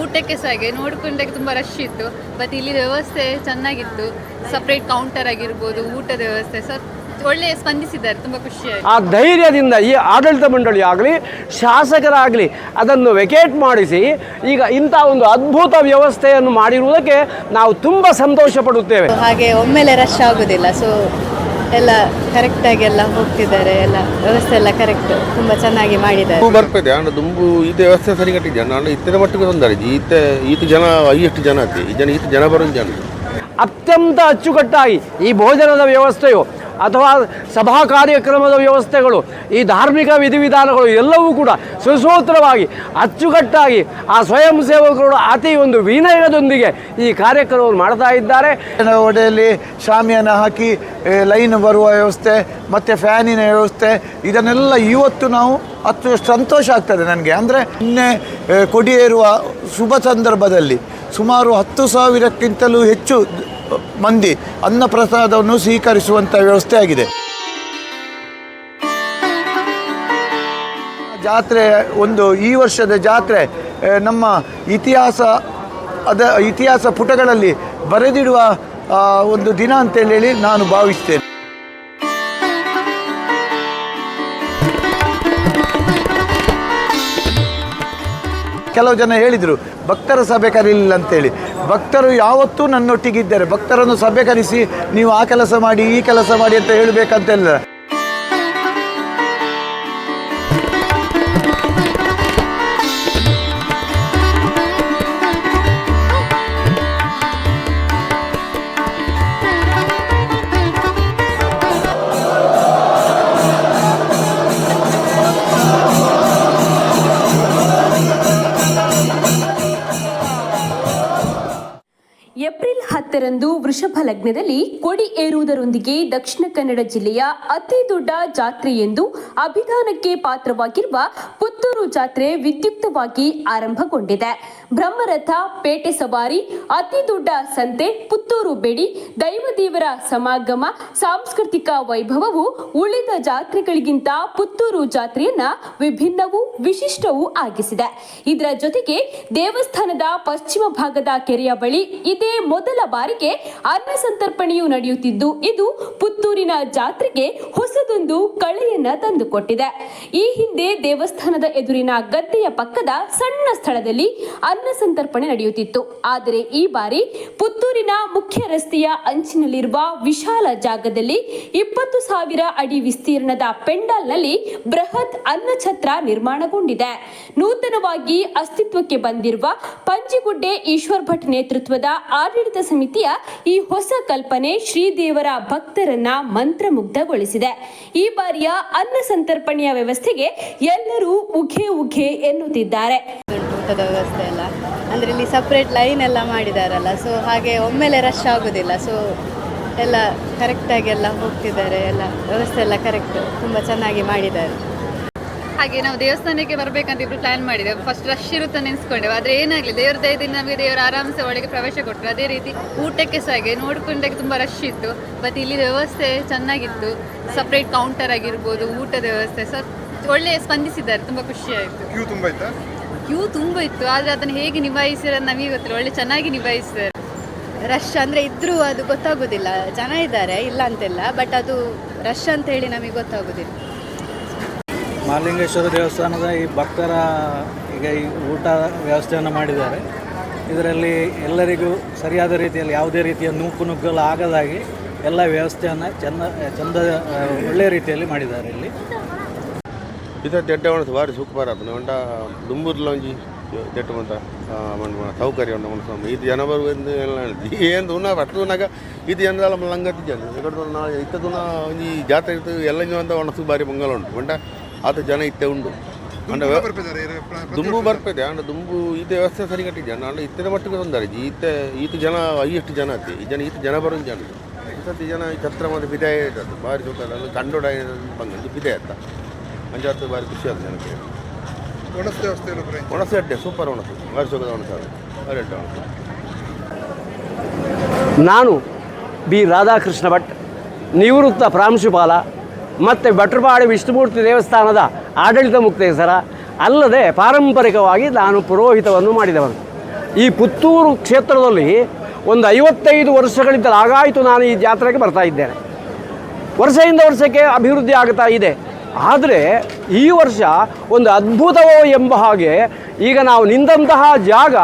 ಊಟಕ್ಕೆ ಸಹ ಹಾಗೆ ನೋಡ್ಕೊಂಡಾಗ ತುಂಬ ರಶ್ ಇತ್ತು. ಬಟ್ ಇಲ್ಲಿ ವ್ಯವಸ್ಥೆ ಚೆನ್ನಾಗಿತ್ತು. ಸಪ್ರೇಟ್ ಕೌಂಟರ್ ಆಗಿರ್ಬೋದು ಊಟದ ವ್ಯವಸ್ಥೆ ಸಹ ಒಳ್ಳೆ ಸ್ಪಂದಿಸಿದ್ದಾರೆ ತುಂಬ ಖುಷಿಯಾಗಿ ಆ ಧೈರ್ಯದಿಂದ ಈ ಆಡಳಿತ ಮಂಡಳಿ ಆಗಲಿ ಶಾಸಕರಾಗಲಿ ಅದನ್ನು ವೆಕೇಟ್ ಮಾಡಿಸಿ ಈಗ ಇಂಥ ಒಂದು ಅದ್ಭುತ ವ್ಯವಸ್ಥೆಯನ್ನು ಮಾಡಿರುವುದಕ್ಕೆ ನಾವು ತುಂಬ ಸಂತೋಷ ಪಡುತ್ತೇವೆ. ಹಾಗೆ ಒಮ್ಮೆಲೆ ರಶ್ ಆಗೋದಿಲ್ಲ. ಸೊ ಎಲ್ಲ ಕರೆಕ್ಟಾಗಿ ಎಲ್ಲ ಹೋಗ್ತಿದ್ದಾರೆ ಎಲ್ಲ ವ್ಯವಸ್ಥೆ ಎಲ್ಲ ಕರೆಕ್ಟ್ ತುಂಬಾ ಚೆನ್ನಾಗಿ ಮಾಡಿದ್ದಾರೆ. ಬರ್ತಾ ಬರ್ತದೆ ಅಂದ್ರೆ ದುಂಬು ಈತ ವ್ಯವಸ್ಥೆ ಸರಿ ಕಟ್ಟಿದ್ದೆ ನಾನು ಇತ್ತಿನ ಮಟ್ಟಿಗೆ ತೊಂದರೆ ಈತ ಈತ ಜನ ಐಷ್ಟು ಜನ ಅತಿ ಈ ಜನ ಈತ ಜನ ಬರೋದು ಜನ ಅತ್ಯಂತ ಅಚ್ಚುಕಟ್ಟಾಗಿ ಈ ಭೋಜನದ ವ್ಯವಸ್ಥೆಯು ಅಥವಾ ಸಭಾ ಕಾರ್ಯಕ್ರಮದ ವ್ಯವಸ್ಥೆಗಳು, ಈ ಧಾರ್ಮಿಕ ವಿಧಿವಿಧಾನಗಳು ಎಲ್ಲವೂ ಕೂಡ ಸುಸೂತ್ರವಾಗಿ, ಅಚ್ಚುಕಟ್ಟಾಗಿ ಆ ಸ್ವಯಂ ಸೇವಕರು ಅತಿ ಒಂದು ವಿನಯದೊಂದಿಗೆ ಈ ಕಾರ್ಯಕ್ರಮವನ್ನು ಮಾಡ್ತಾ ಇದ್ದಾರೆ. ಒಡೆಯಲ್ಲಿ ಶಾಮಿಯನ್ನು ಹಾಕಿ ಲೈನ್ ಬರುವ ವ್ಯವಸ್ಥೆ, ಮತ್ತು ಫ್ಯಾನಿನ ವ್ಯವಸ್ಥೆ, ಇದನ್ನೆಲ್ಲ ಇವತ್ತು ನಾವು ಅಷ್ಟು ಸಂತೋಷ ಆಗ್ತದೆ ನನಗೆ. ಅಂದರೆ ನಿನ್ನೆ ಕೊಡಿಯೇರುವ ಶುಭ ಸಂದರ್ಭದಲ್ಲಿ ಸುಮಾರು ಹತ್ತು ಸಾವಿರಕ್ಕಿಂತಲೂ ಹೆಚ್ಚು ಮಂದಿ ಅನ್ನ ಪ್ರಸಾದವನ್ನು ಸ್ವೀಕರಿಸುವಂಥ ವ್ಯವಸ್ಥೆ ಆಗಿದೆ. ಜಾತ್ರೆ, ಒಂದು ಈ ವರ್ಷದ ಜಾತ್ರೆ ನಮ್ಮ ಇತಿಹಾಸ, ಅದ ಇತಿಹಾಸ ಪುಟಗಳಲ್ಲಿ ಬರೆದಿಡುವ ಒಂದು ದಿನ ಅಂತೇಳಿ ನಾನು ಭಾವಿಸ್ತೇನೆ. ಕೆಲವು ಜನ ಹೇಳಿದರು, ಭಕ್ತರ ಸಭೆ ಕರೀಲಿಲ್ಲ ಅಂತೇಳಿ ಭಕ್ತರು ಯಾವತ್ತೂ ನನ್ನೊಟ್ಟಿಗಿದ್ದಾರೆ. ಭಕ್ತರನ್ನು ಸಭೆ ಕರೆಸಿ ನೀವು ಆ ಕೆಲಸ ಮಾಡಿ, ಈ ಕೆಲಸ ಮಾಡಿ ಅಂತ ಹೇಳಬೇಕಂತಿಲ್ಲ ಏಪ್ರಿಲ್ ವೃಷಭ ಲಗ್ನದಲ್ಲಿ ಕೊಡಿ ಏರುವುದರೊಂದಿಗೆ ದಕ್ಷಿಣ ಕನ್ನಡ ಜಿಲ್ಲೆಯ ಅತಿ ದೊಡ್ಡ ಜಾತ್ರೆ ಎಂದು ಅಭಿಧಾನಕ್ಕೆ ಪಾತ್ರವಾಗಿರುವ ಪುತ್ತೂರು ಜಾತ್ರೆ ವಿದ್ಯುಕ್ತವಾಗಿ ಆರಂಭಗೊಂಡಿದೆ. ಬ್ರಹ್ಮರಥ, ಪೇಟೆ ಸವಾರಿ, ಅತಿ ದೊಡ್ಡ ಸಂತೆ, ಪುತ್ತೂರು ಬೆಡಿ, ದೈವದೇವರ ಸಮಾಗಮ, ಸಾಂಸ್ಕೃತಿಕ ವೈಭವವು ಉಳಿದ ಜಾತ್ರೆಗಳಿಗಿಂತ ಪುತ್ತೂರು ಜಾತ್ರೆಯನ್ನ ವಿಭಿನ್ನವೂ ವಿಶಿಷ್ಟವೂ ಆಗಿಸಿದೆ. ಇದರ ಜೊತೆಗೆ ದೇವಸ್ಥಾನದ ಪಶ್ಚಿಮ ಭಾಗದ ಕೆರೆಯ ಬಳಿ ಇದೇ ಮೊದಲ ಬಾರಿಗೆ ಅನ್ನ ಸಂತರ್ಪಣೆಯು ನಡೆಯುತ್ತಿದ್ದು, ಇದು ಪುತ್ತೂರಿನ ಜಾತ್ರೆಗೆ ಹೊಸದೊಂದು ಕಳೆಯನ್ನ ತಂದುಕೊಟ್ಟಿದೆ. ಈ ಹಿಂದೆ ದೇವಸ್ಥಾನದ ಎದುರಿನ ಗದ್ದೆಯ ಪಕ್ಕದ ಸಣ್ಣ ಸ್ಥಳದಲ್ಲಿ ಅನ್ನ ಸಂತರ್ಪಣೆ ನಡೆಯುತ್ತಿತ್ತು. ಆದರೆ ಈ ಬಾರಿ ಪುತ್ತೂರಿನ ಮುಖ್ಯ ರಸ್ತೆಯ ಅಂಚಿನಲ್ಲಿರುವ ವಿಶಾಲ ಜಾಗದಲ್ಲಿ ಇಪ್ಪತ್ತು ಸಾವಿರ ಅಡಿ ವಿಸ್ತೀರ್ಣದ ಪೆಂಡಾಲ್ನಲ್ಲಿ ಬೃಹತ್ ಅನ್ನಛತ್ರ ನಿರ್ಮಾಣಗೊಂಡಿದೆ. ನೂತನವಾಗಿ ಅಸ್ತಿತ್ವಕ್ಕೆ ಬಂದಿರುವ ಪಂಜಿಗುಡ್ಡೆ ಈಶ್ವರ್ ಭಟ್ ನೇತೃತ್ವದ ಆಡಳಿತ ಈ ಹೊಸ ಕಲ್ಪನೆ ಶ್ರೀದೇವರ ಭಕ್ತರನ್ನ ಮಂತ್ರಮುಗ್ಧಗೊಳಿಸಿದೆ. ಈ ಬಾರಿಯ ಅನ್ನ ಸಂತರ್ಪಣೆಯ ವ್ಯವಸ್ಥೆಗೆ ಎಲ್ಲರೂ ಉಘೆ ಉಘೆ ಎನ್ನುತ್ತಿದ್ದಾರೆ. ಅಂದ್ರೆ ಇಲ್ಲಿ ಸಪ್ರೇಟ್ ಲೈನ್ ಎಲ್ಲ ಮಾಡಿದಾರಲ್ಲ. ಸೊ ಹಾಗೆ ಒಮ್ಮೆಲೆ ರಶ್ ಆಗೋದಿಲ್ಲ. ಸೊ ಎಲ್ಲ ಕರೆಕ್ಟಾಗಿ ಎಲ್ಲ ಹೋಗ್ತಿದ್ದಾರೆ. ಎಲ್ಲ ವ್ಯವಸ್ಥೆ ಎಲ್ಲ ಕರೆಕ್ಟ್ ತುಂಬಾ ಚೆನ್ನಾಗಿ ಮಾಡಿದ್ದಾರೆ. ಹಾಗೆ ನಾವು ದೇವಸ್ಥಾನಕ್ಕೆ ಬರ್ಬೇಕಂತ ಇಬ್ರು ಪ್ಲಾನ್ ಮಾಡಿದೆ ಫಸ್ಟ್ ರಶ್ ಇರುತ್ತೆ ನೆನೆಸ್ಕೊಂಡೆವು ಆದ್ರೆ ಏನಾಗಲಿ ದೇವ್ರ ದಯದಿಂದ ನಮಗೆ ದೇವರು ಆರಾಮ್ಸೆ ಒಳಗೆ ಪ್ರವೇಶ ಕೊಟ್ಟರು ಅದೇ ರೀತಿ ಊಟಕ್ಕೆ ಸಹ ಹಾಗೆ ನೋಡ್ಕೊಂಡಾಗ ತುಂಬ ರಶ್ ಇತ್ತು. ಬಟ್ ಇಲ್ಲಿ ವ್ಯವಸ್ಥೆ ಚೆನ್ನಾಗಿತ್ತು. ಸಪ್ರೇಟ್ ಕೌಂಟರ್ ಆಗಿರ್ಬೋದು ಊಟದ ವ್ಯವಸ್ಥೆ ಸರ್ ಒಳ್ಳೆ ಸ್ಪಂದಿಸಿದ್ದಾರೆ. ತುಂಬ ಖುಷಿಯಾಯಿತು ಕ್ಯೂ ತುಂಬ ಇತ್ತು? ಕ್ಯೂ ತುಂಬ ಇತ್ತು. ಆದರೆ ಅದನ್ನು ಹೇಗೆ ನಿಭಾಯಿಸಿರೋದು ನಮಗೆ ಗೊತ್ತಿಲ್ಲ. ಒಳ್ಳೆ ಚೆನ್ನಾಗಿ ನಿಭಾಯಿಸಿದ್ದಾರೆ. ರಶ್ ಅಂದರೆ ಇದ್ರೂ ಅದು ಗೊತ್ತಾಗೋದಿಲ್ಲ. ಜನ ಇದ್ದಾರೆ ಇಲ್ಲ ಅಂತೆಲ್ಲ. ಬಟ್ ಅದು ರಶ್ ಅಂತ ಹೇಳಿ ನಮಗೆ ಗೊತ್ತಾಗೋದಿಲ್ಲ. ಮಾಲಿಂಗೇಶ್ವರ ದೇವಸ್ಥಾನದ ಈ ಭಕ್ತರ ಈಗ ಈ ಊಟ ವ್ಯವಸ್ಥೆಯನ್ನು ಮಾಡಿದ್ದಾರೆ. ಇದರಲ್ಲಿ ಎಲ್ಲರಿಗೂ ಸರಿಯಾದ ರೀತಿಯಲ್ಲಿ ಯಾವುದೇ ರೀತಿಯ ನೂಕು ನುಗ್ಗಲು ಆಗದಾಗಿ ಎಲ್ಲ ವ್ಯವಸ್ಥೆಯನ್ನು ಚೆಂದ ಚೆಂದ ಒಳ್ಳೆಯ ರೀತಿಯಲ್ಲಿ ಮಾಡಿದ್ದಾರೆ ಇಲ್ಲಿ. ಇದು ಬಾರಿ ಭಾರಿ ಸೂಪರ್ ಆತನ ಒಂಡ ದುಂಬೂರ್ಲೊಂಜಿ ದೆಟ್ಟವಂತ ಸೌಕರ್ಯ ಉಂಟು ಮನಸ್ಸು. ಇದು ಜನ ಬರುವುದು ಏನು ಉನ್ನ ಅಷ್ಟು ದುನಾಗ ಇದು ಜನರಲ್ಲ ಲಂಗತ್ತಿದ್ದೆ ಇಕ್ಕೂ ನಾ ಇತ್ತದನ್ನ ಒಂಜಿ ಜಾತ್ರೆ ಇತ್ತು ಎಲ್ಲ ಒಂದು ಒಣಸು ಭಾರಿ ಮಂಗಲ ಉಂಟು. ಒಂಟ ಆತ ಜನ ಇತ್ತೆ ಉಂಡು ಅಂಡ ದುಂಬು ಬರ್ಪದೆ ಅಂಡ ದುಂಬು ಈತ ವ್ಯವಸ್ಥೆ ಸರಿ ಕಟ್ಟಿದ್ದೆ ಅಂಡ ಇತ್ತಿನ ಮಟ್ಟಿಗೆ ತೊಂದರೆ ಈತ ಈತ ಜನ ಐಷ್ಟು ಜನ ಅತಿ ಈ ಜನ ಈತ ಜನ ಬರೋದು ಜನ. ಸತಿ ಜನ ಈ ಛತ್ರ ಮತ್ತು ಬಿದಾಯ ಇರ್ತದೆ ಭಾರಿ ಅಲ್ಲಿ ಕಂಡೋಡ ಬಂದು ಬಿದೆ ಅಂತ ಮಂಜಾತು ಭಾರಿ ಖುಷಿ ಆದ ಜನಕ್ಕೆ. ಒಣಸೆ ವ್ಯವಸ್ಥೆ ಒಣಸೆ ಅಡ್ಡೆ ಸೂಪರ್ ಒಣಸು ಭಾರಿ ಸುಖದ ಒಣಸ ಭಾರಿ ಅಡ್ಡೆ ಒಣಸು ನಾನು ಬಿ ರಾಧಾಕೃಷ್ಣ ಭಟ್ ನಿವೃತ್ತ ಪ್ರಾಂಶುಪಾಲ ಮತ್ತು ಭಟ್ರಪಾಡಿ ವಿಷ್ಣುಮೂರ್ತಿ ದೇವಸ್ಥಾನದ ಆಡಳಿತ ಮುಕ್ತೇಸರ ಅಲ್ಲದೆ ಪಾರಂಪರಿಕವಾಗಿ ನಾನು ಪುರೋಹಿತವನ್ನು ಮಾಡಿದವನು. ಈ ಪುತ್ತೂರು ಕ್ಷೇತ್ರದಲ್ಲಿ ಒಂದು ಐವತ್ತೈದು ವರ್ಷಗಳಿಂದ ಆಗಾಯಿತು ನಾನು ಈ ಜಾತ್ರೆಗೆ ಬರ್ತಾ ಇದ್ದೇನೆ. ವರ್ಷದಿಂದ ವರ್ಷಕ್ಕೆ ಅಭಿವೃದ್ಧಿ ಆಗ್ತಾ ಇದೆ. ಆದರೆ ಈ ವರ್ಷ ಒಂದು ಅದ್ಭುತವೋ ಎಂಬ ಹಾಗೆ ಈಗ ನಾವು ನಿಂತಹ ಜಾಗ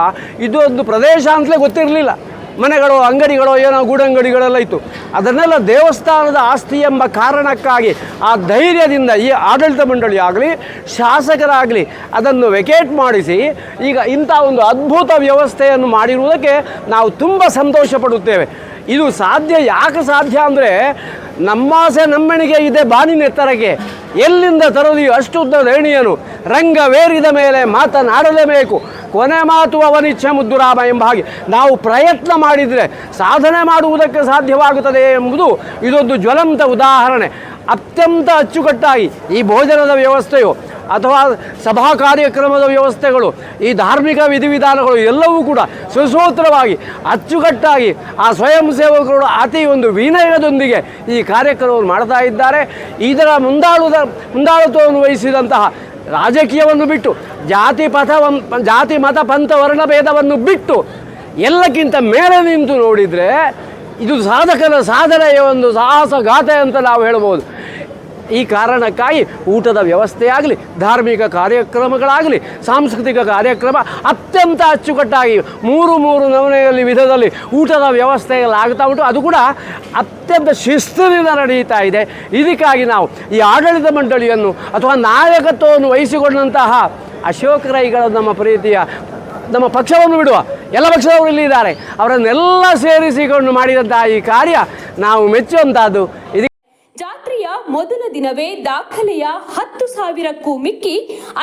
ಇದು ಒಂದು ಪ್ರದೇಶ ಅಂತಲೇ ಗೊತ್ತಿರಲಿಲ್ಲ. ಮನೆಗಳು, ಅಂಗಡಿಗಳು, ಏನೋ ಗೂಡಂಗಡಿಗಳೆಲ್ಲ ಇತ್ತು. ಅದನ್ನೆಲ್ಲ ದೇವಸ್ಥಾನದ ಆಸ್ತಿ ಎಂಬ ಕಾರಣಕ್ಕಾಗಿ ಆ ಧೈರ್ಯದಿಂದ ಈ ಆಡಳಿತ ಮಂಡಳಿ ಆಗಲಿ, ಶಾಸಕರಾಗಲಿ ಅದನ್ನು ವೆಕೇಟ್ ಮಾಡಿಸಿ, ಈಗ ಇಂಥ ಒಂದು ಅದ್ಭುತ ವ್ಯವಸ್ಥೆಯನ್ನು ಮಾಡಿರುವುದಕ್ಕೆ ನಾವು ತುಂಬ ಸಂತೋಷ ಪಡುತ್ತೇವೆ. ಇದು ಸಾಧ್ಯ, ಯಾಕೆ ಸಾಧ್ಯ ಅಂದರೆ, ನಮ್ಮಾಸೆ ನಮ್ಮಣಿಗೆ ಇದೆ ಬಾನಿನ ಎತ್ತರಕ್ಕೆ ಎಲ್ಲಿಂದ ತರಲಿ ಅಷ್ಟು ಅಷ್ಟುದ್ದ ರೇಣಿಯನು ರಂಗವೇರಿದ ಮೇಲೆ ಮಾತನಾಡಲೇಬೇಕು. ಕೊನೆ ಮಾತು ಅವನಿಚ್ಛೆ ಮುದ್ದುರಾಮ ಎಂಬ ಹಾಗೆ. ನಾವು ಪ್ರಯತ್ನ ಮಾಡಿದರೆ ಸಾಧನೆ ಮಾಡುವುದಕ್ಕೆ ಸಾಧ್ಯವಾಗುತ್ತದೆ ಎಂಬುದು ಇದೊಂದು ಜ್ವಲಂತ ಉದಾಹರಣೆ. ಅತ್ಯಂತ ಅಚ್ಚುಕಟ್ಟಾಗಿ ಈ ಭೋಜನದ ವ್ಯವಸ್ಥೆಯು ಅಥವಾ ಸಭಾ ಕಾರ್ಯಕ್ರಮದ ವ್ಯವಸ್ಥೆಗಳು, ಈ ಧಾರ್ಮಿಕ ವಿಧಿವಿಧಾನಗಳು ಎಲ್ಲವೂ ಕೂಡ ಸುಸೂತ್ರವಾಗಿ, ಅಚ್ಚುಕಟ್ಟಾಗಿ ಆ ಸ್ವಯಂ ಸೇವಕರು ಅತಿ ಒಂದು ವಿನಯದೊಂದಿಗೆ ಈ ಕಾರ್ಯಕ್ರಮವನ್ನು ಮಾಡ್ತಾ ಇದ್ದಾರೆ. ಇದರ ಮುಂದಾಳುದ ಮುಂದಾಳುತ್ವವನ್ನು ವಹಿಸಿದಂತಹ ರಾಜಕೀಯವನ್ನು ಬಿಟ್ಟು ಜಾತಿ ಪಥವನ್ ಜಾತಿ ಮತ ಪಂಥ ವರ್ಣ ಭೇದವನ್ನು ಬಿಟ್ಟು ಎಲ್ಲಕ್ಕಿಂತ ಮೇಲೆ ನಿಂತು ನೋಡಿದರೆ ಇದು ಸಾಧಕನ ಸಾಧನೆಯ ಒಂದು ಸಾಹಸ ಗಾಥೆ ಅಂತ ನಾವು ಹೇಳ್ಬೋದು. ಈ ಕಾರಣಕ್ಕಾಗಿ ಊಟದ ವ್ಯವಸ್ಥೆ ಆಗಲಿ, ಧಾರ್ಮಿಕ ಕಾರ್ಯಕ್ರಮಗಳಾಗಲಿ, ಸಾಂಸ್ಕೃತಿಕ ಕಾರ್ಯಕ್ರಮ ಅತ್ಯಂತ ಅಚ್ಚುಕಟ್ಟಾಗಿ ಮೂರು ಮೂರು ನಮೂನೆಯಲ್ಲಿ ವಿಧದಲ್ಲಿ ಊಟದ ವ್ಯವಸ್ಥೆಗಳಾಗ್ತಾ ಉಂಟು. ಅದು ಕೂಡ ಅತ್ಯಂತ ಶಿಸ್ತಿನಿಂದ ನಡೆಯುತ್ತಾ ಇದೆ. ಇದಕ್ಕಾಗಿ ನಾವು ಈ ಆಡಳಿತ ಮಂಡಳಿಯನ್ನು ಅಥವಾ ನಾಯಕತ್ವವನ್ನು ವಹಿಸಿಕೊಂಡಂತಹ ಅಶೋಕ್ ರೈಗಳ ನಮ್ಮ ಪ್ರೀತಿಯ, ನಮ್ಮ ಪಕ್ಷವನ್ನು ಬಿಡುವ ಎಲ್ಲ ಪಕ್ಷದವರು ಇಲ್ಲಿ ಇದ್ದಾರೆ ಅವರನ್ನೆಲ್ಲ ಸೇರಿಸಿಕೊಂಡು ಮಾಡಿದಂತಹ ಈ ಕಾರ್ಯ ನಾವು ಮೆಚ್ಚುವಂತಹದ್ದು. ಇದು ಜಾತ್ರೆಯ ಮೊದಲ ದಿನವೇ ದಾಖಲೆಯ ಹತ್ತು ಸಾವಿರಕ್ಕೂ ಮಿಕ್ಕಿ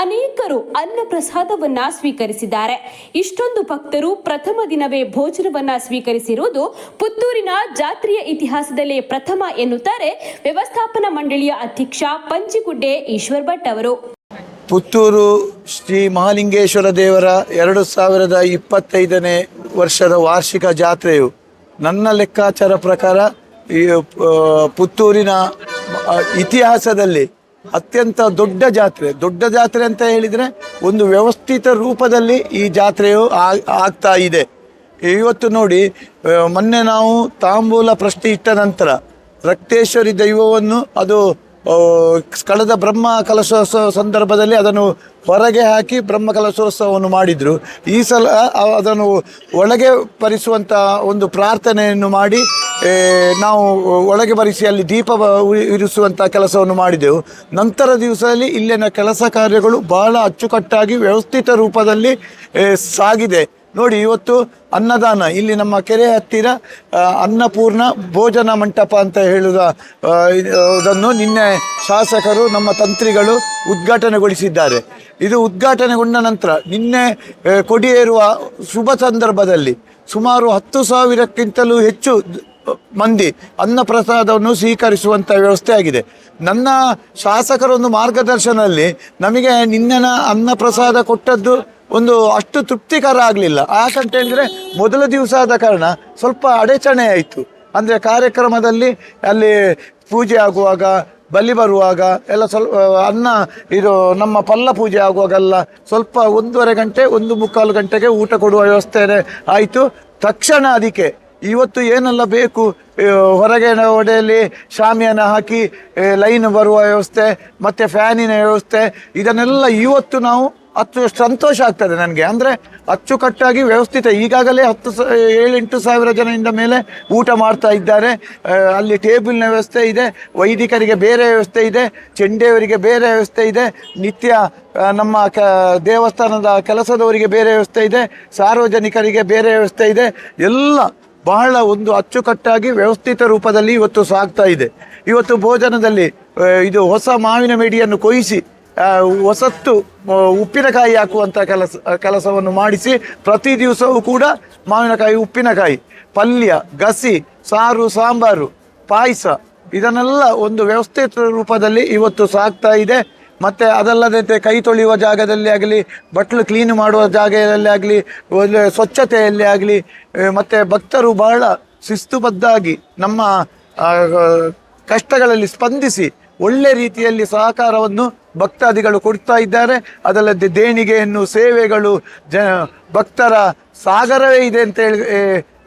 ಅನೇಕರು ಅನ್ನ ಪ್ರಸಾದವನ್ನ ಸ್ವೀಕರಿಸಿದ್ದಾರೆ. ಇಷ್ಟೊಂದು ಭಕ್ತರು ಪ್ರಥಮ ದಿನವೇ ಭೋಜನವನ್ನ ಸ್ವೀಕರಿಸಿರುವುದು ಪುತ್ತೂರಿನ ಜಾತ್ರೆಯ ಇತಿಹಾಸದಲ್ಲೇ ಪ್ರಥಮ ಎನ್ನುತ್ತಾರೆ ವ್ಯವಸ್ಥಾಪನಾ ಮಂಡಳಿಯ ಅಧ್ಯಕ್ಷ ಪಂಚಿಗುಡ್ಡೆ ಈಶ್ವರ್ ಭಟ್ ಅವರು. ಪುತ್ತೂರು ಶ್ರೀ ಮಹಾಲಿಂಗೇಶ್ವರ ದೇವರ ಎರಡು ಸಾವಿರದ ಇಪ್ಪತ್ತೈದನೇ ವರ್ಷದ ವಾರ್ಷಿಕ ಜಾತ್ರೆಯು ನನ್ನ ಲೆಕ್ಕಾಚಾರ ಪ್ರಕಾರ ಈ ಪುತ್ತೂರಿನ ಇತಿಹಾಸದಲ್ಲಿ ಅತ್ಯಂತ ದೊಡ್ಡ ಜಾತ್ರೆ. ದೊಡ್ಡ ಜಾತ್ರೆ ಅಂತ ಹೇಳಿದರೆ ಒಂದು ವ್ಯವಸ್ಥಿತ ರೂಪದಲ್ಲಿ ಈ ಜಾತ್ರೆಯು ಆಗ್ತಾ ಇದೆ. ಇವತ್ತು ನೋಡಿ ಮೊನ್ನೆ ನಾವು ತಾಂಬೂಲ ಪ್ರಶ್ನೆ ಇಟ್ಟ ನಂತರ ರಕ್ತೇಶ್ವರಿ ದೈವವನ್ನು ಅದು ಕಳೆದ ಬ್ರಹ್ಮ ಕಲಶೋತ್ಸವ ಸಂದರ್ಭದಲ್ಲಿ ಅದನ್ನು ಹೊರಗೆ ಹಾಕಿ ಬ್ರಹ್ಮ ಕಲಶೋತ್ಸವವನ್ನು ಮಾಡಿದರು. ಈ ಸಲ ಅದನ್ನು ಒಳಗೆ ಬರಿಸುವಂಥ ಒಂದು ಪ್ರಾರ್ಥನೆಯನ್ನು ಮಾಡಿ ನಾವು ಒಳಗೆ ಬರಿಸಿ ಅಲ್ಲಿ ದೀಪ ಇರಿಸುವಂಥ ಕೆಲಸವನ್ನು ಮಾಡಿದೆವು. ನಂತರ ದಿವಸದಲ್ಲಿ ಇಲ್ಲಿನ ಕೆಲಸ ಕಾರ್ಯಗಳು ಬಹಳ ಅಚ್ಚುಕಟ್ಟಾಗಿ ವ್ಯವಸ್ಥಿತ ರೂಪದಲ್ಲಿ ಸಾಗಿದೆ. ನೋಡಿ, ಇವತ್ತು ಅನ್ನದಾನ. ಇಲ್ಲಿ ನಮ್ಮ ಕೆರೆ ಹತ್ತಿರ ಅನ್ನಪೂರ್ಣ ಭೋಜನ ಮಂಟಪ ಅಂತ ಹೇಳುವ ಇದನ್ನು ನಿನ್ನೆ ಶಾಸಕರು, ನಮ್ಮ ತಂತ್ರಿಗಳು ಉದ್ಘಾಟನೆಗೊಳಿಸಿದ್ದಾರೆ. ಇದು ಉದ್ಘಾಟನೆಗೊಂಡ ನಂತರ ನಿನ್ನೆ ಕೊಡಿಯೇರುವ ಶುಭ ಸಂದರ್ಭದಲ್ಲಿ ಸುಮಾರು ಹತ್ತು ಸಾವಿರಕ್ಕಿಂತಲೂ ಹೆಚ್ಚು ಮಂದಿ ಅನ್ನ ಪ್ರಸಾದವನ್ನು ಸ್ವೀಕರಿಸುವಂಥ ವ್ಯವಸ್ಥೆ ಆಗಿದೆ. ನನ್ನ ಶಾಸಕರೊಂದು ಮಾರ್ಗದರ್ಶನದಲ್ಲಿ ನಮಗೆ ನಿನ್ನೆನ ಅನ್ನ ಪ್ರಸಾದ ಕೊಟ್ಟದ್ದು ಒಂದು ಅಷ್ಟು ತೃಪ್ತಿಕರ ಆಗಲಿಲ್ಲ. ಯಾಕಂತ ಹೇಳಿದ್ರೆ ಮೊದಲ ದಿವಸ ಆದ ಕಾರಣ ಸ್ವಲ್ಪ ಅಡಚಣೆ ಆಯಿತು. ಅಂದರೆ ಕಾರ್ಯಕ್ರಮದಲ್ಲಿ ಅಲ್ಲಿ ಪೂಜೆ ಆಗುವಾಗ, ಬಲಿ ಬರುವಾಗ, ಎಲ್ಲ ಸ್ವಲ್ಪ, ಅನ್ನ ಇದು ನಮ್ಮ ಪಲ್ಲ ಪೂಜೆ ಆಗುವಾಗೆಲ್ಲ ಸ್ವಲ್ಪ ಒಂದೂವರೆ ಗಂಟೆ, ಒಂದು ಮುಕ್ಕಾಲು ಗಂಟೆಗೆ ಊಟ ಕೊಡುವ ವ್ಯವಸ್ಥೆ ಆಯಿತು. ತಕ್ಷಣ ಅದಕ್ಕೆ ಇವತ್ತು ಏನೆಲ್ಲ ಬೇಕು ಹೊರಗೆ ಒಡೆಯಲ್ಲಿ ಶಾಮಿಯಾನ ಹಾಕಿ ಲೈನ್ ಬರುವ ವ್ಯವಸ್ಥೆ, ಮತ್ತು ಫ್ಯಾನಿನ ವ್ಯವಸ್ಥೆ, ಇದನ್ನೆಲ್ಲ ಇವತ್ತು ನಾವು ಹತ್ತು ಸಂತೋಷ ಆಗ್ತದೆ ನನಗೆ. ಅಂದರೆ ಅಚ್ಚುಕಟ್ಟಾಗಿ ವ್ಯವಸ್ಥಿತ ಈಗಾಗಲೇ ಹತ್ತು ಸ ಏಳೆಂಟು ಸಾವಿರ ಜನರಿಂದ ಮೇಲೆ ಊಟ ಮಾಡ್ತಾ ಇದ್ದಾರೆ. ಅಲ್ಲಿ ಟೇಬಲ್ನ ವ್ಯವಸ್ಥೆ ಇದೆ ವೈದಿಕರಿಗೆ ಬೇರೆ ವ್ಯವಸ್ಥೆ ಇದೆ ಚೆಂಡೆಯವರಿಗೆ ಬೇರೆ ವ್ಯವಸ್ಥೆ ಇದೆ ನಿತ್ಯ ನಮ್ಮ ಕ ದೇವಸ್ಥಾನದ ಕೆಲಸದವರಿಗೆ ಬೇರೆ ವ್ಯವಸ್ಥೆ ಇದೆ ಸಾರ್ವಜನಿಕರಿಗೆ ಬೇರೆ ವ್ಯವಸ್ಥೆ ಇದೆ. ಎಲ್ಲ ಬಹಳ ಒಂದು ಅಚ್ಚುಕಟ್ಟಾಗಿ ವ್ಯವಸ್ಥಿತ ರೂಪದಲ್ಲಿ ಇವತ್ತು ಸಾಗ್ತಾ ಇದೆ. ಇವತ್ತು ಭೋಜನದಲ್ಲಿ ಇದು ಹೊಸ ಮಾವಿನ ಮೆಡಿಯನ್ನು ಕೊಯ್ಯಿಸಿ ಆ, ಹೊಸತ್ತು ಉಪ್ಪಿನಕಾಯಿ ಹಾಕುವಂಥ ಕೆಲಸ ಕೆಲಸವನ್ನು ಮಾಡಿಸಿ ಪ್ರತಿ ದಿವಸವೂ ಕೂಡ ಮಾವಿನಕಾಯಿ, ಉಪ್ಪಿನಕಾಯಿ, ಪಲ್ಯ, ಗಸಿ, ಸಾರು, ಸಾಂಬಾರು, ಪಾಯಸ, ಇದನ್ನೆಲ್ಲ ಒಂದು ವ್ಯವಸ್ಥಿತ ರೂಪದಲ್ಲಿ ಇವತ್ತು ಸಾಗ್ತಾ ಇದೆ. ಮತ್ತು ಅದಲ್ಲದೆ ಕೈ ತೊಳೆಯುವ ಜಾಗದಲ್ಲಿ ಆಗಲಿ, ಬಟ್ಲು ಕ್ಲೀನ್ ಮಾಡುವ ಜಾಗದಲ್ಲಿ ಆಗಲಿ ಸ್ವಚ್ಛತೆಯಲ್ಲಿ ಆಗಲಿ ಮತ್ತು ಭಕ್ತರು ಬಹಳ ಶಿಸ್ತುಬದ್ಧಾಗಿ ನಮ್ಮ ಕಷ್ಟಗಳಲ್ಲಿ ಸ್ಪಂದಿಸಿ ಒಳ್ಳೆ ರೀತಿಯಲ್ಲಿ ಸಹಕಾರವನ್ನು ಭಕ್ತಾದಿಗಳು ಕೊಡ್ತಾ ಇದ್ದಾರೆ. ಅದಲ್ಲದೆ ದೇಣಿಗೆಯನ್ನು ಸೇವೆಗಳು ಜ ಭಕ್ತರ ಸಾಗರವೇ ಇದೆ ಅಂತ ಹೇಳಿ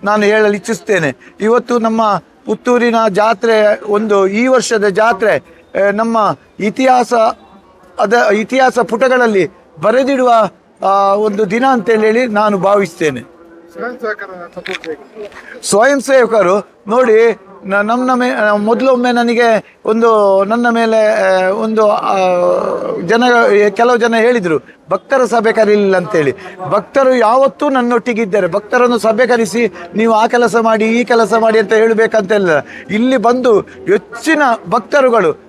ನಾನು ಹೇಳಲು ಇಚ್ಛಿಸ್ತೇನೆ. ಇವತ್ತು ನಮ್ಮ ಪುತ್ತೂರಿನ ಜಾತ್ರೆ ಒಂದು ಈ ವರ್ಷದ ಜಾತ್ರೆ ನಮ್ಮ ಇತಿಹಾಸ ಅದ ಇತಿಹಾಸ ಪುಟಗಳಲ್ಲಿ ಬರೆದಿಡುವ ಒಂದು ದಿನ ಅಂತೇಳಿ ಹೇಳಿ ನಾನು ಭಾವಿಸ್ತೇನೆ. ಸ್ವಯಂ ಸೇವಕರು ನೋಡಿ ನ- ನಮ್ಮ ಮೇ ಮೊದಲೊಮ್ಮೆ ನನಗೆ ಒಂದು ನನ್ನ ಮೇಲೆ ಒಂದು ಜನ, ಕೆಲವು ಜನ ಹೇಳಿದರು, ಭಕ್ತರ ಸಭೆ ಕರೀಲಿಲ್ಲ ಅಂತೇಳಿ. ಭಕ್ತರು ಯಾವತ್ತೂ ನನ್ನೊಟ್ಟಿಗಿದ್ದಾರೆ. ಭಕ್ತರನ್ನು ಸಭೆ ಕರೆಸಿ, ನೀವು ಆ ಕೆಲಸ ಮಾಡಿ, ಈ ಕೆಲಸ ಮಾಡಿ ಅಂತ ಹೇಳಬೇಕಂತೆಲ್ಲ. ಇಲ್ಲಿ ಬಂದು ಹೆಚ್ಚಿನ ಭಕ್ತರುಗಳು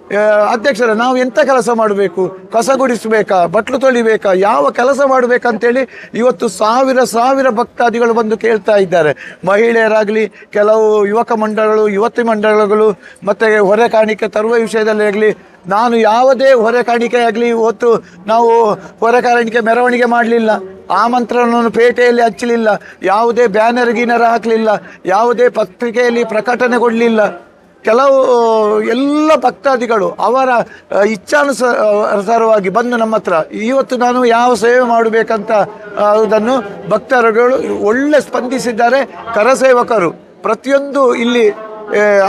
ಅಧ್ಯಕ್ಷರ, ನಾವು ಎಂಥ ಕೆಲಸ ಮಾಡಬೇಕು? ಕಸ ಗುಡಿಸಬೇಕಾ? ಬಟ್ಲು ತೊಳಿಬೇಕಾ? ಯಾವ ಕೆಲಸ ಮಾಡಬೇಕಂತೇಳಿ ಇವತ್ತು ಸಾವಿರ ಸಾವಿರ ಭಕ್ತಾದಿಗಳು ಬಂದು ಕೇಳ್ತಾ ಇದ್ದಾರೆ. ಮಹಿಳೆಯರಾಗಲಿ, ಕೆಲವು ಯುವಕ ಮಂಡಳಗಳು ಯುವತಿ ಮಂಡಳಗಳು ಮತ್ತು ಹೊರೆ ಕಾಣಿಕೆ ತರುವ ವಿಷಯದಲ್ಲಿ ಆಗಲಿ, ನಾನು ಯಾವುದೇ ಹೊರೆ ಕಾಣಿಕೆ ಆಗಲಿ ಇವತ್ತು ನಾವು ಹೊರೆ ಕಾಣಿಕೆ ಮೆರವಣಿಗೆ ಮಾಡಲಿಲ್ಲ. ಆಮಂತ್ರಣವನ್ನು ಪೇಟೆಯಲ್ಲಿ ಹಚ್ಚಲಿಲ್ಲ. ಯಾವುದೇ ಬ್ಯಾನರ್ ಗೀನರ್ ಹಾಕಲಿಲ್ಲ. ಯಾವುದೇ ಪತ್ರಿಕೆಯಲ್ಲಿ ಪ್ರಕಟಣೆ ಕೊಡಲಿಲ್ಲ ಕೆಲವು ಎಲ್ಲ ಭಕ್ತಾದಿಗಳು ಅವರ ಇಚ್ಛಾನುಸಾರವಾಗಿ ಬಂದು ನಮ್ಮ ಹತ್ರ, ಇವತ್ತು ನಾನು ಯಾವ ಸೇವೆ ಮಾಡಬೇಕಂತ ಅದನ್ನು ಭಕ್ತರುಗಳು ಒಳ್ಳೆ ಸ್ಪಂದಿಸಿದ್ದಾರೆ. ಕರಸೇವಕರು, ಪ್ರತಿಯೊಂದು ಇಲ್ಲಿ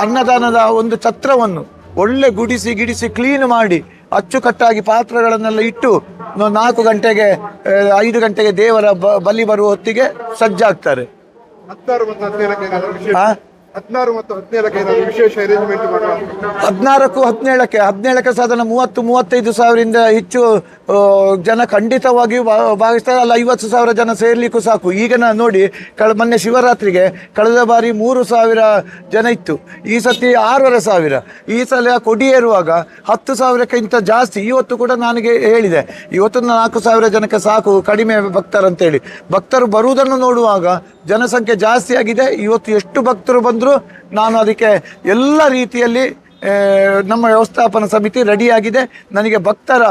ಅನ್ನದಾನದ ಒಂದು ಛತ್ರವನ್ನು ಒಳ್ಳೆ ಗುಡಿಸಿ ಗಿಡಿಸಿ ಕ್ಲೀನ್ ಮಾಡಿ ಅಚ್ಚುಕಟ್ಟಾಗಿ ಪಾತ್ರಗಳನ್ನೆಲ್ಲ ಇಟ್ಟು ನಾಲ್ಕು ಗಂಟೆಗೆ ಐದು ಗಂಟೆಗೆ ದೇವರ ಬಲಿ ಬರುವ ಹೊತ್ತಿಗೆ ಸಜ್ಜಾಗ್ತಾರೆ. ಹದಿನಾರು ಮತ್ತು ಹದಿನೇಳಕ್ಕೆ ವಿಶೇಷ ಅರೇಂಜ್ಮೆಂಟ್ ಮಾಡುವ? ಹದಿನಾರಕ್ಕೂ ಹದಿನೇಳಕ್ಕೆ ಹದಿನೇಳಕ್ಕೆ ಸಾಧಾರಣ ಮೂವತ್ತು, ಮೂವತ್ತೈದು ಸಾವಿರದಿಂದ ಹೆಚ್ಚು ಜನ ಖಂಡಿತವಾಗಿಯೂ ಭಾಗಿಸ್ತಾರೆ. ಅಲ್ಲ, ಐವತ್ತು ಸಾವಿರ ಜನ ಸೇರ್ಲಿಕ್ಕೂ ಸಾಕು. ಈಗ ನಾನು ನೋಡಿ, ಕಳೆ, ಮೊನ್ನೆ ಶಿವರಾತ್ರಿಗೆ ಕಳೆದ ಬಾರಿ ಮೂರು ಸಾವಿರ ಜನ ಇತ್ತು. ಈ ಸತಿ ಆರೂವರೆ ಸಾವಿರ. ಈ ಸಲ ಕೊಡಿ ಏರುವಾಗ ಹತ್ತು ಸಾವಿರಕ್ಕಿಂತ ಜಾಸ್ತಿ. ಇವತ್ತು ಕೂಡ ನನಗೆ ಹೇಳಿದೆ. ಇವತ್ತು ನಾಲ್ಕು ಸಾವಿರ ಜನಕ್ಕೆ ಸಾಕು, ಕಡಿಮೆ ಭಕ್ತರಂತೇಳಿ. ಭಕ್ತರು ಬರುವುದನ್ನು ನೋಡುವಾಗ ಜನಸಂಖ್ಯೆ ಜಾಸ್ತಿ ಆಗಿದೆ ಇವತ್ತು ಎಷ್ಟು ಭಕ್ತರು ಬಂದರೂ ನಾನು ಅದಕ್ಕೆ ಎಲ್ಲ ರೀತಿಯಲ್ಲಿ ನಮ್ಮ ವ್ಯವಸ್ಥಾಪನ ಸಮಿತಿ ರೆಡಿಯಾಗಿದೆ. ನನಗೆ ಭಕ್ತರ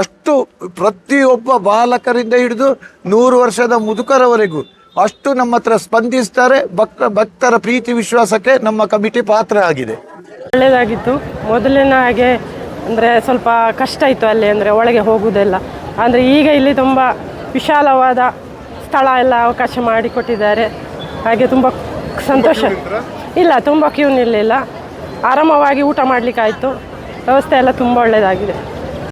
ಅಷ್ಟು ಪ್ರತಿಯೊಬ್ಬ ಬಾಲಕರಿಂದ ಹಿಡಿದು ನೂರು ವರ್ಷದ ಮುದುಕರವರೆಗೂ ಅಷ್ಟು ನಮ್ಮ ಹತ್ರ ಸ್ಪಂದಿಸ್ತಾರೆ. ಭಕ್ತ ಭಕ್ತರ ಪ್ರೀತಿ ವಿಶ್ವಾಸಕ್ಕೆ ನಮ್ಮ ಕಮಿಟಿ ಪಾತ್ರ ಆಗಿದೆ. ಒಳ್ಳೆಯದಾಗಿತ್ತು ಮೊದಲಿನ ಹಾಗೆ ಅಂದರೆ ಸ್ವಲ್ಪ ಕಷ್ಟ ಇತ್ತು ಅಲ್ಲಿ ಅಂದರೆ ಒಳಗೆ ಹೋಗುವುದೆಲ್ಲ ಅಂದರೆ ಈಗ ಇಲ್ಲಿ ತುಂಬ ವಿಶಾಲವಾದ ಸ್ಥಳ ಎಲ್ಲ ಅವಕಾಶ ಮಾಡಿಕೊಟ್ಟಿದ್ದಾರೆ. ಹಾಗೆ ತುಂಬ ಸಂತೋಷ. ಇಲ್ಲ ತುಂಬ ಕ್ಯೂ ನಿಲ್ಲಿಲ್ಲ. ಆರಾಮವಾಗಿ ಊಟ ಮಾಡಲಿಕ್ಕಾಯಿತು. ವ್ಯವಸ್ಥೆ ಎಲ್ಲ ತುಂಬ ಒಳ್ಳೆಯದಾಗಿದೆ